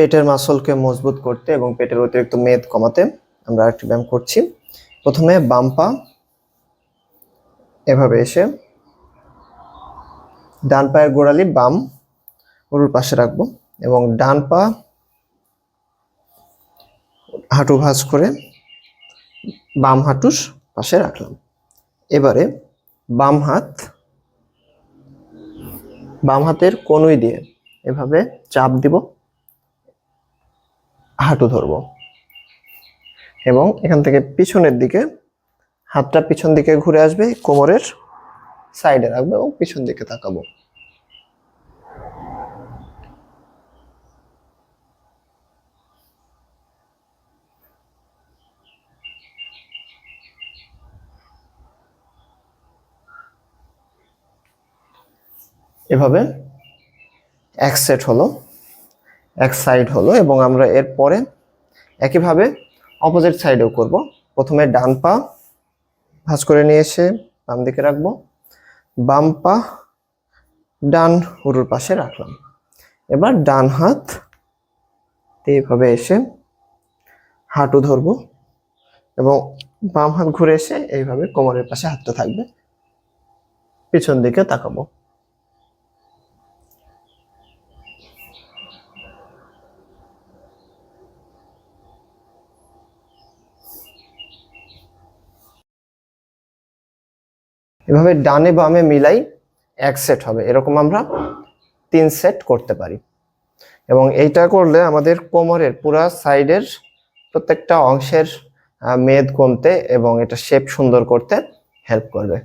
পেটের মাসলকে মজবুত করতে এবং পেটের অতিরিক্ত মেদ কমাতে আমরা আরেকটি ব্যায়াম করছি। প্রথমে বাম পা এভাবে এসে ডান পায়ের গোড়ালি বাম গরুর পাশে রাখব এবং ডান পা হাঁটু ভাঁজ করে বাম হাঁটুর পাশে রাখলাম। এবারে বাম হাত, বাম হাতের কনুই দিয়ে এভাবে চাপ দিব। হাঁটু ধরবো। এবং এখান থেকে পিছনের দিকে, হাতটা পিছন দিকে ঘুরে আসবে, কোমরের সাইডে রাখবে এবং পিছন দিকে তাকাবো। এভাবে এক সেট হলো। এক সাইড হলো এবং আমরা এর পরে একইভাবে অপোজিট সাইডেও করব। প্রথমে ডান পা ভাঁজ করে নিয়ে এসে বাম দিকে রাখব। বাম পা ডান উরুর পাশে রাখলাম। এবার ডান হাত এইভাবে এসে হাঁটু ধরবো এবং বাম হাত ঘুরে এসে এইভাবে কোমরের পাশে হাতটা থাকবে। পিছন দিকে তাকাবো। এভাবে ডানে বামে মিলাই এক সেট হবে। এরকম আমরা তিন সেট করতে পারি। এবং এইটা করলে আমাদের কোমরের পুরা সাইডের প্রত্যেকটা অংশের মেদ কমতে এবং এটা শেপ সুন্দর করতে হেল্প করবে।